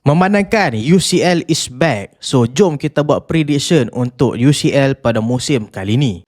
Memandangkan UCL is back, so jom kita buat prediction untuk UCL pada musim kali ini.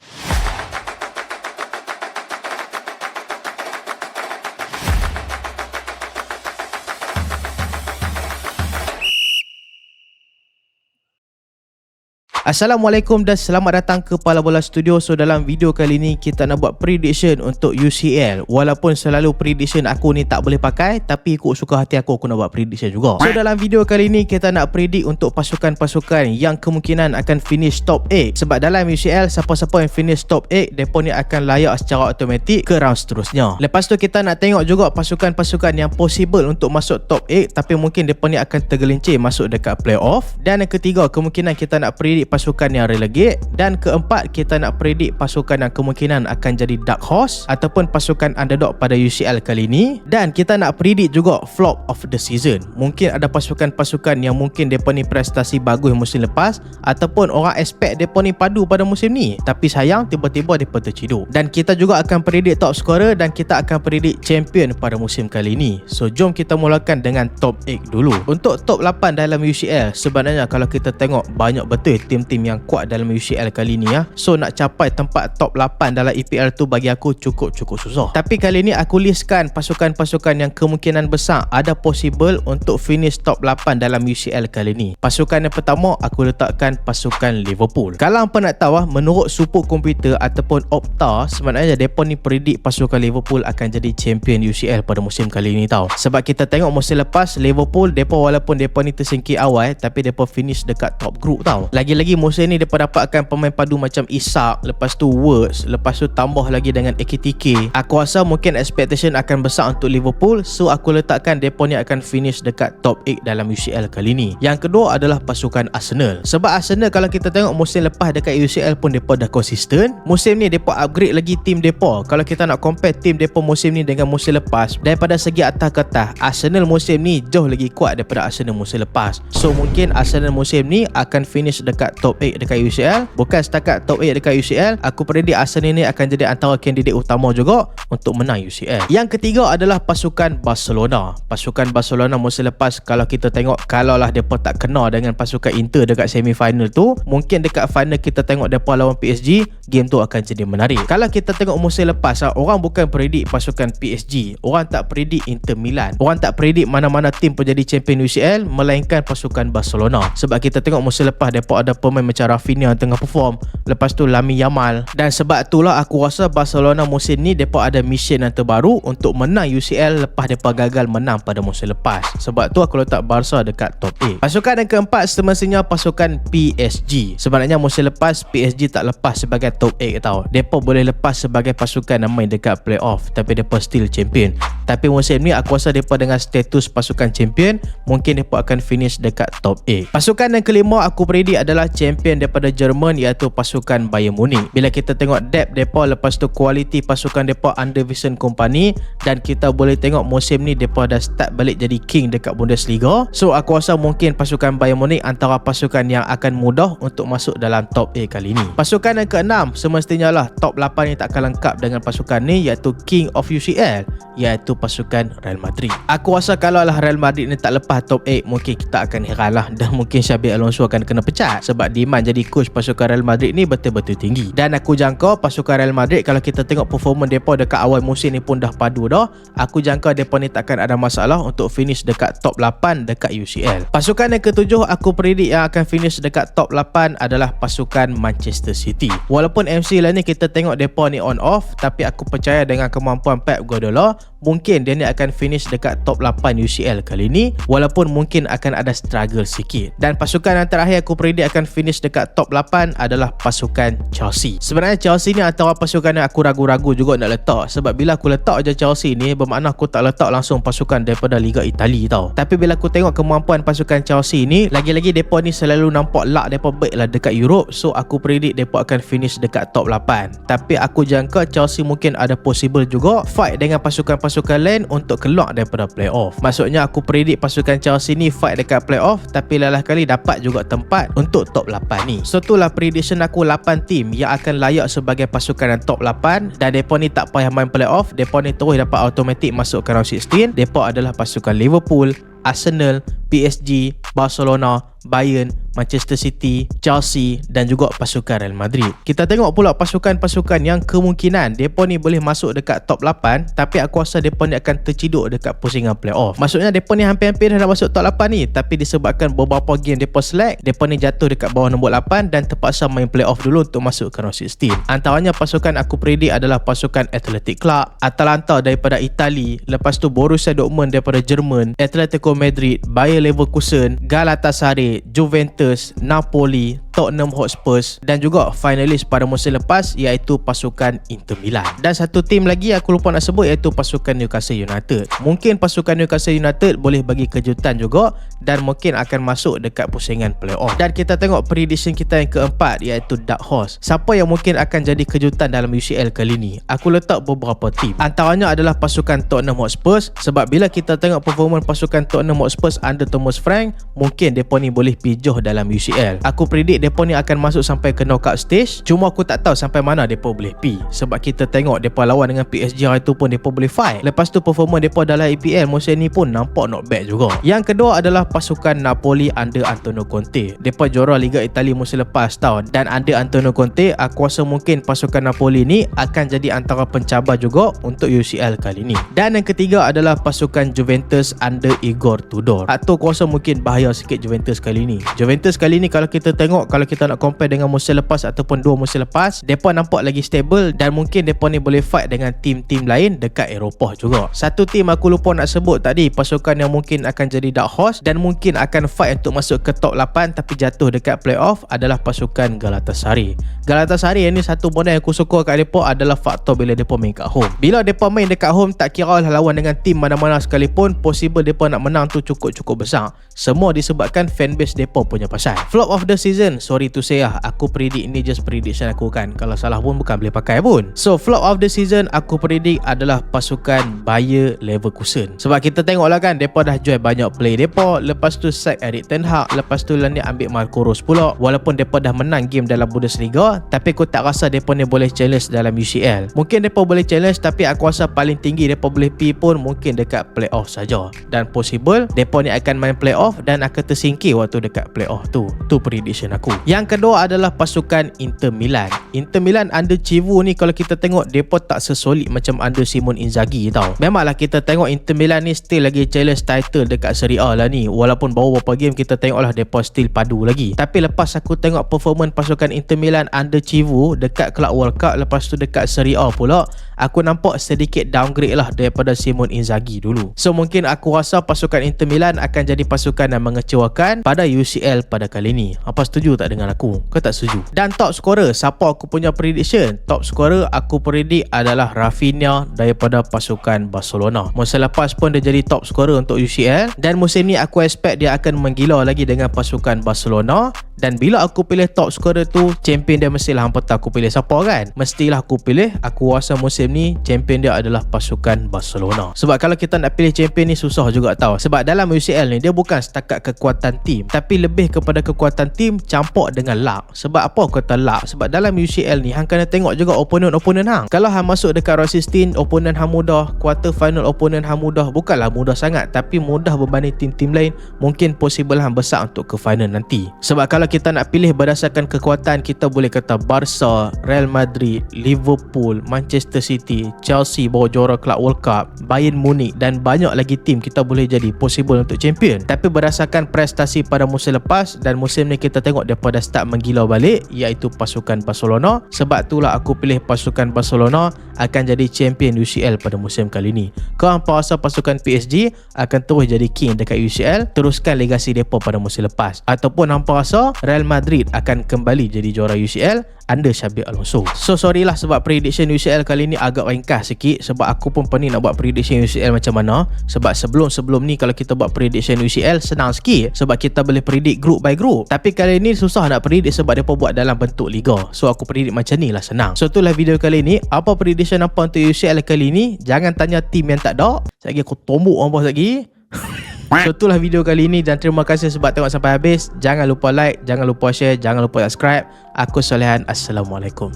Assalamualaikum dan selamat datang ke Pala Bola Studio. So dalam video kali ni kita nak buat prediction untuk UCL Walaupun selalu prediction aku ni tak boleh pakai Tapi ikut suka hati aku aku nak buat prediction juga. So dalam video kali ni kita nak predict untuk pasukan-pasukan yang kemungkinan akan finish top 8 Sebab dalam UCL siapa-siapa yang finish top 8 Mereka ni akan layak secara automatik ke round seterusnya. Lepas tu kita nak tengok juga pasukan-pasukan yang possible untuk masuk top 8 Tapi mungkin mereka ni akan tergelincir masuk dekat playoff. Dan yang ketiga kemungkinan kita nak predict pasukan yang relegate. Dan keempat kita nak predict pasukan yang kemungkinan akan jadi dark horse ataupun pasukan underdog pada UCL kali ini. Dan kita nak predict juga flop of the season. Mungkin ada pasukan-pasukan yang mungkin depa ni prestasi bagus musim lepas ataupun orang expect depa ni padu pada musim ni. Tapi sayang tiba-tiba depa terciduk. Dan kita juga akan predict top scorer dan kita akan predict champion pada musim kali ini. So jom kita mulakan dengan top 8 dulu. Untuk top 8 dalam UCL sebenarnya kalau kita tengok banyak betul tim tim-tim yang kuat dalam UCL kali ni ya. So nak capai tempat top 8 dalam EPL tu bagi aku cukup-cukup susah. Tapi kali ni aku listkan pasukan-pasukan yang kemungkinan besar ada possible untuk finish top 8 dalam UCL kali ni. Pasukan yang pertama aku letakkan pasukan Liverpool. Kalau apa nak tahu ah, menurut super komputer ataupun Opta sebenarnya depa ni predict pasukan Liverpool akan jadi champion UCL pada musim kali ni tau. Sebab kita tengok musim lepas Liverpool depa walaupun depa ni tersingkir awal tapi depa finish dekat top group tau. Lagi-lagi lagi musim ni depa dapatkan pemain padu macam Isak, lepas tu Words, lepas tu tambah lagi dengan AKTK. Aku rasa mungkin expectation akan besar untuk Liverpool, so aku letakkan depa ni akan finish dekat top 8 dalam UCL kali ni. Yang kedua adalah pasukan Arsenal. Sebab Arsenal kalau kita tengok musim lepas dekat UCL pun depa dah konsisten. Musim ni depa upgrade lagi tim depa. Kalau kita nak compare tim depa musim ni dengan musim lepas, daripada segi atas ke atas, Arsenal musim ni jauh lagi kuat daripada Arsenal musim lepas. So mungkin Arsenal musim ni akan finish dekat top 8 dekat UCL bukan setakat top 8 dekat UCL aku predik Arsenal ini akan jadi antara kandidat utama juga untuk menang UCL yang ketiga adalah pasukan Barcelona. Pasukan Barcelona musim lepas kalau kita tengok kalau lah mereka tak kena dengan pasukan Inter dekat semi final tu mungkin dekat final kita tengok mereka lawan PSG game tu akan jadi menarik. Kalau kita tengok musim lepas ah, orang bukan predik pasukan PSG orang tak predik Inter Milan. Orang tak predik mana-mana tim penjadi champion UCL melainkan pasukan Barcelona. Sebab kita tengok musim lepas mereka ada pemain macam Rafinha tengah perform. Lepas tu Lami Yamal. Dan sebab itulah aku rasa Barcelona musim ni mereka ada mission yang terbaru untuk menang UCL lepas mereka gagal menang pada musim lepas. Sebab tu aku letak Barca dekat top 8 pasukan yang keempat semestinya pasukan PSG sebenarnya musim lepas PSG tak lepas sebagai top 8 tau. Mereka boleh lepas sebagai pasukan yang main dekat playoff tapi mereka still champion. Tapi musim ni aku rasa mereka dengan status pasukan champion mungkin mereka akan finish dekat top 8 pasukan yang kelima aku predict adalah champion daripada Jerman iaitu pasukan Bayern Munich. Bila kita tengok depth depa lepas tu kualiti pasukan depa under Vision Company dan kita boleh tengok musim ni depa dah start balik jadi king dekat Bundesliga. So aku rasa mungkin pasukan Bayern Munich antara pasukan yang akan mudah untuk masuk dalam top A kali ni. Pasukan yang keenam semestinya lah top 8 yang takkan lengkap dengan pasukan ni iaitu king of UCL iaitu pasukan Real Madrid. Aku rasa kalau lah Real Madrid ni tak lepas top 8 mungkin kita akan heran lah dan mungkin Xabi Alonso akan kena pecat sebab demand jadi coach pasukan Real Madrid ni betul-betul tinggi. Dan aku jangka pasukan Real Madrid kalau kita tengok performa depa dekat awal musim ni pun dah padu dah, aku jangka depa ni takkan ada masalah untuk finish dekat top 8 dekat UCL. Pasukan yang ketujuh aku predict yang akan finish dekat top 8 adalah pasukan Manchester City. Walaupun MC lah ni kita tengok depa ni on off, tapi aku percaya dengan kemampuan Pep Guardiola, mungkin dia ni akan finish dekat top 8 UCL kali ni walaupun mungkin akan ada struggle sikit. Dan pasukan yang terakhir aku predict akan finish dekat top 8 adalah pasukan Chelsea. Sebenarnya Chelsea ni antara pasukan yang aku ragu-ragu juga nak letak sebab bila aku letak je Chelsea ni bermakna aku tak letak langsung pasukan daripada Liga Itali tau. Tapi bila aku tengok kemampuan pasukan Chelsea ni, lagi-lagi depa ni selalu nampak luck depa baik lah dekat Europe. So aku predict depa akan finish dekat top 8. Tapi aku jangka Chelsea mungkin ada possible juga fight dengan pasukan-pasukan lain untuk keluar daripada playoff. Maksudnya aku predict pasukan Chelsea ni fight dekat playoff tapi lelah kali dapat juga tempat untuk top 8 ni. So itulah prediction aku 8 tim yang akan layak sebagai pasukan yang top 8 Dan mereka ni tak payah main playoff Mereka ni terus dapat automatic masuk ke round 16 Mereka adalah pasukan Liverpool Arsenal, PSG, Barcelona, Bayern, Manchester City, Chelsea dan juga pasukan Real Madrid. Kita tengok pula pasukan-pasukan yang kemungkinan depa ni boleh masuk dekat top 8 tapi aku rasa depa ni akan terciduk dekat pusingan playoff. Maksudnya depa ni hampir-hampir dah nak masuk top 8 ni tapi disebabkan beberapa game depa select, depa ni jatuh dekat bawah nombor 8 dan terpaksa main playoff dulu untuk masuk ke round 16. Antaranya pasukan aku predik adalah pasukan Athletic Club, Atalanta daripada Itali, lepas tu Borussia Dortmund daripada Jerman, Atletico Madrid, Bayer Leverkusen, Galatasaray, Juventus, Napoli, Tottenham Hotspur dan juga finalis pada musim lepas iaitu pasukan Inter Milan. Dan satu tim lagi aku lupa nak sebut iaitu pasukan Newcastle United. Mungkin pasukan Newcastle United boleh bagi kejutan juga dan mungkin akan masuk dekat pusingan playoff. Dan kita tengok prediction kita yang keempat iaitu Dark Horse. Siapa yang mungkin akan jadi kejutan dalam UCL kali ni? Aku letak beberapa tim. Antaranya adalah pasukan Tottenham Hotspur sebab bila kita tengok performa pasukan Tottenham Hotspur under Thomas Frank, mungkin depa ni boleh pijuh dalam UCL. Aku predict depa ni akan masuk sampai ke knockout stage. Cuma aku tak tahu sampai mana depa boleh pi. Sebab kita tengok depa lawan dengan PSG itu pun depa boleh fight. Lepas tu performa depa dalam EPL musim ni pun nampak not bad juga. Yang kedua adalah pasukan Napoli under Antonio Conte. Depa juara Liga Italia musim lepas tau. Dan under Antonio Conte aku rasa mungkin pasukan Napoli ni akan jadi antara pencabar juga untuk UCL kali ni. Dan yang ketiga adalah pasukan Juventus under Igor Tudor. Atau rasa mungkin bahaya sikit Juventus kali ni. Juventus kali ni kalau kita tengok kalau kita nak compare dengan musim lepas ataupun dua musim lepas depa nampak lagi stable dan mungkin depa ni boleh fight dengan tim-tim lain dekat Eropah juga. Satu tim aku lupa nak sebut tadi pasukan yang mungkin akan jadi dark horse dan mungkin akan fight untuk masuk ke top 8 tapi jatuh dekat playoff adalah pasukan Galatasaray. Galatasaray ni satu benda yang aku suka kat depa adalah faktor bila depa main kat home. Bila depa main dekat home tak kira lah lawan dengan tim mana-mana sekalipun possible depa nak menang tu cukup-cukup besar. Semua disebabkan fanbase depa punya pasal. Flop of the season sorry to say lah Aku predict ni just prediction aku kan. Kalau salah pun bukan boleh pakai pun. So flop of the season Aku predict adalah pasukan Bayer Leverkusen. Sebab kita tengok lah kan Mereka dah jual banyak play mereka Lepas tu sack Eric Ten Hag. Lepas tu lah ni ambil Marco Rose pula. Walaupun mereka dah menang game dalam Bundesliga Tapi aku tak rasa mereka ni boleh challenge dalam UCL Mungkin mereka boleh challenge Tapi aku rasa paling tinggi mereka boleh pi pun Mungkin dekat playoff saja. Dan possible Mereka ni akan main playoff Dan akan tersingkir waktu dekat playoff tu. Tu prediction aku yang kedua adalah pasukan Inter Milan. Inter Milan under Chivu ni kalau kita tengok depa tak sesolid macam under Simon Inzaghi tau. Memanglah kita tengok Inter Milan ni still lagi challenge title dekat Serie A lah ni. Walaupun baru beberapa game kita tengoklah depa still padu lagi. Tapi lepas aku tengok performance pasukan Inter Milan under Chivu dekat Club World Cup lepas tu dekat Serie A pula, aku nampak sedikit downgrade lah daripada Simon Inzaghi dulu. So mungkin aku rasa pasukan Inter Milan akan jadi pasukan yang mengecewakan pada UCL pada kali ni. Apa setuju tak dengan aku? Kau tak setuju? Dan top scorer Siapa aku punya prediction? Top scorer aku predict adalah Rafinha Daripada pasukan Barcelona. Musim lepas pun dia jadi top scorer untuk UCL Dan musim ni aku expect dia akan menggila lagi dengan pasukan Barcelona. Dan bila aku pilih top scorer tu Champion dia mestilah hampa tak aku pilih siapa kan? Mestilah aku pilih. Aku rasa musim ni Champion dia adalah pasukan Barcelona. Sebab kalau kita nak pilih champion ni Susah juga tau. Sebab dalam UCL ni Dia bukan setakat kekuatan tim Tapi lebih kepada kekuatan tim Campur dengan luck Sebab apa aku kata luck Sebab dalam UCL ni Hang kena tengok juga opponent-opponent hang. Kalau hang masuk dekat 16 Opponent hang mudah. Quarter final opponent hang mudah. Bukanlah mudah sangat Tapi mudah berbanding tim-tim lain. Mungkin possible hang besar untuk ke final nanti. Sebab kalau kita nak pilih berdasarkan kekuatan kita boleh kata Barca, Real Madrid, Liverpool, Manchester City, Chelsea bawa juara Club World Cup, Bayern Munich dan banyak lagi tim kita boleh jadi possible untuk champion. Tapi berdasarkan prestasi pada musim lepas dan musim ni kita tengok dia pada start menggilau balik iaitu pasukan Barcelona. Sebab itulah aku pilih pasukan Barcelona akan jadi champion UCL pada musim kali ni. Kau hampa rasa pasukan PSG akan terus jadi king dekat UCL teruskan legasi mereka pada musim lepas ataupun hampa rasa Real Madrid akan kembali jadi juara UCL under Xabi Alonso. So sorry lah sebab prediction UCL kali ni agak ringkas sikit. Sebab aku pun pening nak buat prediction UCL macam mana. Sebab sebelum-sebelum ni kalau kita buat prediction UCL senang sikit. Sebab kita boleh predict group by group. Tapi kali ni susah nak predict sebab dia buat dalam bentuk liga. So aku predict macam ni lah senang. So itulah video kali ni. Apa prediction apa untuk UCL kali ni? Jangan tanya team yang tak ada. Sekali aku tombok orang lagi So itulah video kali ini dan terima kasih sebab tengok sampai habis. Jangan lupa like, jangan lupa share, jangan lupa subscribe. Aku Solehan. Assalamualaikum.